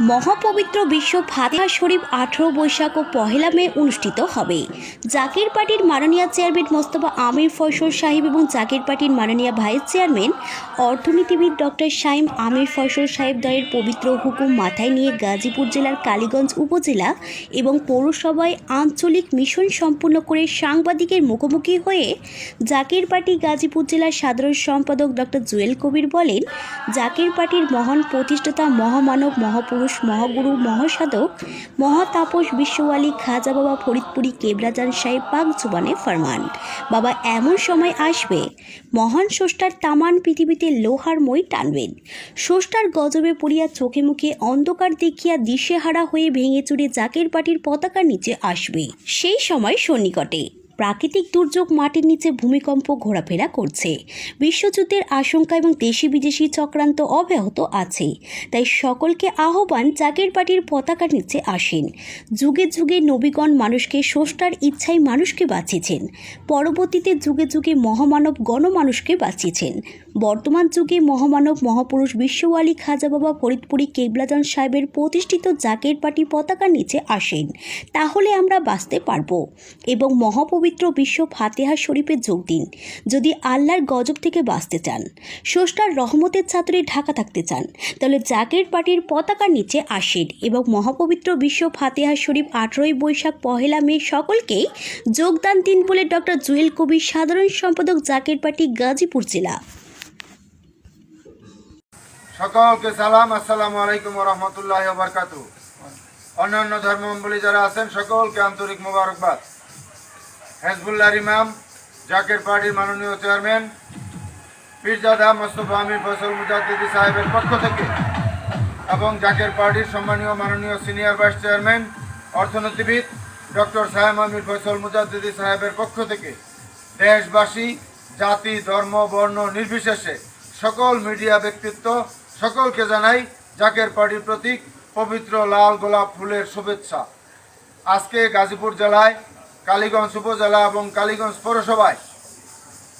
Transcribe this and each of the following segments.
মহাপবিত্র বিশ্ব ফাতিহা শরীফ আঠারো বৈশাখ ও পহেলা মে অনুষ্ঠিত হবে। জাকির পার্টির মাননীয় চেয়ারম্যান মোস্তফা আমির ফয়সল সাহেব এবং জাকির পার্টির মাননীয় ভাইস চেয়ারম্যান অর্থনীতিবিদ ডক্টর শাইম আমির ফয়সল সাহেব দয়ের পবিত্র হুকুম মাথায় নিয়ে গাজীপুর জেলার কালীগঞ্জ উপজেলা এবং পৌরসভায় আঞ্চলিক মিশন সম্পূর্ণ করে সাংবাদিকের মুখোমুখি হয়ে জাকির পার্টি গাজীপুর জেলার সাধারণ সম্পাদক ডক্টর জুয়েল কবির বলেন, জাকির পার্টির মহান প্রতিষ্ঠাতা, মহামানব, মহাপুরুষ মহাগুরু, মহাসাধক, মহাতাপস, বিশ্বওয়ালী, খাজা বাবা, ফরিদপুরি, কেবরাজান সাহেব, পাক জুবানে ফরমান। বাবা, এমন সময় আসবে। মহান স্রষ্টার তামান পৃথিবীতে লোহার মই টানবেন। স্রষ্টার গজবে পড়িয়া চোখে মুখে অন্ধকার দেখিয়া দিশেহারা হয়ে ভেঙে চুরে জাকের পাটির পতাকার নিচে আসবে। সেই সময় সন্নিকটে প্রাকৃতিক দুর্যোগ মাটির নিচে ভূমিকম্প ঘোরাফেরা করছে। বিশ্বযুদ্ধের আশঙ্কা এবং দেশি বিদেশি চক্রান্ত অব্যাহত আছে। তাই সকলকে আহ্বান জাগের পার্টির পতাকার নিচে আসেন। যুগে যুগে নবীগণ মানুষকে, স্রষ্টার ইচ্ছায় মানুষকে বাঁচিয়েছেন। পরবর্তীতে যুগে যুগে মহামানব গণমানুষকে বাঁচিয়েছেন। বর্তমান যুগে মহামানব মহাপুরুষ বিশ্বওয়ালী খাজা বাবা ফরিদপুরি কেবলাজান সাহেবের প্রতিষ্ঠিত জাকের পার্টি পতাকার নিচে আসেন। তাহলে আমরা বাঁচতে পারব। এবং মহাপবিত্র বিশ্ব ফাতেহা শরীফে যোগ দিন। যদি আল্লাহর গজব থেকে বাঁচতে চান, স্রষ্টার রহমতের ছাত্রে ঢাকা থাকতে চান, তাহলে জাকের পার্টির পতাকার নিচে আসেন এবং মহাপবিত্র বিশ্ব ফাতেহা শরীফ আঠেরোই বৈশাখ পহেলা মে সকলকেই যোগদান দিন বলে ডক্টর জুয়েল কবির সাধারণ সম্পাদক জাকের পার্টি গাজীপুর জেলা। সকলকে সালাম, আসসালামু আলাইকুম রহমতুল্লাহ বরকাত অন্যান্য ধর্মাবলী যারা আছেন, সকলকে আন্তরিক মোবারকবাদ। হেজবুল্লাহ ইমাম, জাকের পার্টির মাননীয় চেয়ারম্যান, পীরজাদা মোস্তফা আমির ফসল মুজাদ্দিদি সাহেবের পক্ষ থেকে এবং জাকের পার্টির সম্মানীয় মাননীয় সিনিয়র ভাইস চেয়ারম্যান, অর্থনীতিবিদ ডক্টর সাহেব আমির ফসল মুজাদ্দিদি সাহেবের পক্ষ থেকে দেশবাসী, জাতি, ধর্ম, বর্ণ নির্বিশেষে সকল মিডিয়া ব্যক্তিত্ব সকলকে জানাই জাকের পার্টির প্রতীক পবিত্র লাল গোলাপ ফুলের শুভেচ্ছা। আজকে গাজীপুর জেলায় কালীগঞ্জ উপজেলা এবং কালীগঞ্জ পৌরসভায়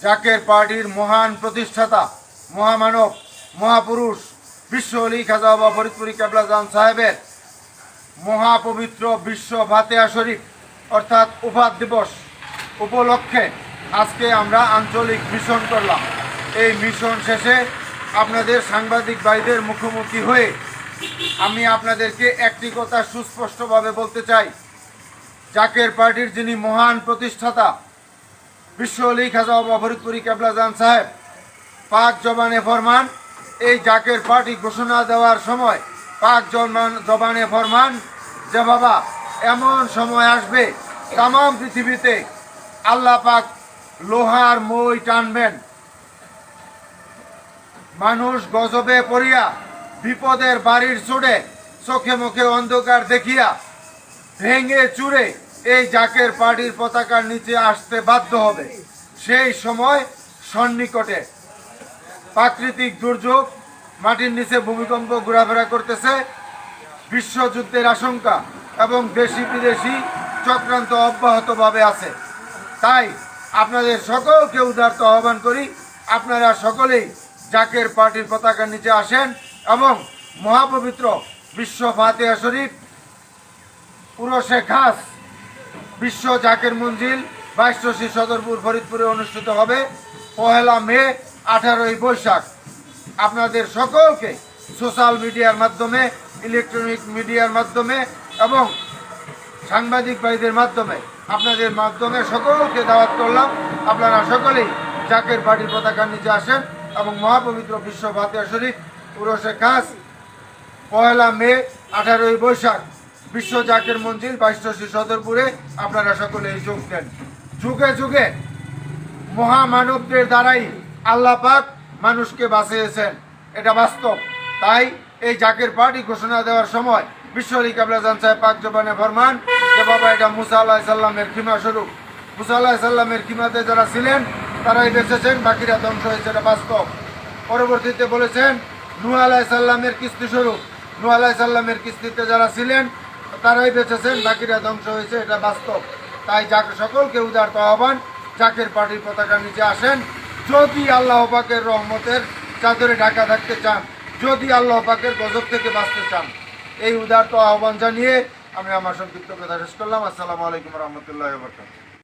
জাকের পার্টির মহান প্রতিষ্ঠাতা, মহামানব, মহাপুরুষ বিশ্ব অলি খাজা বাবা ফরিদপুরি সাহেবের মহাপবিত্র বিশ্ব ফাতেহা শরীফ অর্থাৎ উপাদ দিবস উপলক্ষে আজকে আমরা আঞ্চলিক মিশন করলাম। এই মিশন শেষে আপনাদের সাংবাদিক ভাইদের মুখোমুখি হয়ে আমি আপনাদেরকে একটি কথা সুস্পষ্টভাবে বলতে চাই। জাকের পার্টির যিনি মহান প্রতিষ্ঠাতা বিশ্ব অলি খাজা বাবা ফরিদপুরি কেবলাজান সাহেব, পাক জবানে ফরমান, এই জাকের পার্টি ঘোষণা দেওয়ার সময় পাক জবান জবানে ফরমান যে বাবা, এমন সময় আসবে তাম পৃথিবীতে আল্লাহ পাক লোহার মই টানবেন। মানুষ গজবে পড়িয়া বিপদের বাড়ির চড়ে চোখে মুখে অন্ধকার দেখিয়া ভেঙে চুরে এই জাকের পার্টির পতাকার নিচে আসতে বাধ্য হবে। সেই সময় সন্নিকটে প্রাকৃতিক দুর্যোগ মাটির নিচে ভূমিকম্প ঘোরাফেরা করতেছে। বিশ্বযুদ্ধের আশঙ্কা এবং দেশি বিদেশি চক্রান্ত অব্যাহতভাবে আছে। তাই আপনাদের সকলকে উদারত আহ্বান করি, আপনারা সকলেই জাকের পার্টির পতাকার নিচে আসেন এবং মহাপবিত্র বিশ্ব ফাতেহা শরীফ পুরসে খাস বিশ্ব জাকের মঞ্জিল বাইশী সদরপুর ফরিদপুরে অনুষ্ঠিত হবে পহেলা মে, আঠারোই বৈশাখ। আপনাদের সকলকে সোশ্যাল মিডিয়ার মাধ্যমে, ইলেকট্রনিক মিডিয়ার মাধ্যমে এবং সাংবাদিক ভাইদের মাধ্যমে আপনাদের মাধ্যমে সকলকে দাওয়াত করলাম। আপনারা সকলেই জাকের পার্টির পতাকার নিচে আসেন এবং মহাপবিত্র বিশ্ব ফাতেহা শরীফ পুরসে খাস পয়লা মে, আঠারোই বৈশাখ। বিশ্ব জাকের মঞ্জিল বাইশী সদরপুরে। আপনারা সকলে যোগ দেন। যুগে যুগে মহামানবদের দ্বারাই আল্লাহ পাক মানুষকে বাঁচিয়েছেন। এটা বাস্তব। তাই এই জাকের পার্টি ঘোষণা দেওয়ার সময় বিশ্ব আলী কাবলাজান সাহেব পাক জবানে ফরমান যে, বাবা, এটা মুসা আল্লাহ সাল্লামের খিমা স্বরূপ। মুসা আল্লাহ সাল্লামের খিমাতে যারা ছিলেন, তারাই বেঁচেছেন, বাকিরা ধ্বংস হয়েছে। এটা বাস্তব। পরবর্তীতে বলেছেন, নূহ আলাহ সাল্লামের কিস্তি স্বরূপ। নূহ আলাহ সাল্লামের কিস্তিতে যারা ছিলেন তারাই বেঁচেছেন, বাকিরা ধ্বংস হয়েছে, এটা বাস্তব। তাই যাকে সকলকে উদারত আহ্বান, জাকের পার্টির পতাকা নিচে আসেন। যদি আল্লাহ পাকের রহমতের চাদরে ঢাকা থাকতে চান, যদি আল্লাহ পাকের গজব থেকে বাঁচতে চান, এই উদারত আহ্বান জানিয়ে আমি আমার সংক্ষিপ্ত কথা শেষ করলাম। আসসালামু আলাইকুম রহমতুল্লাহ বরকাত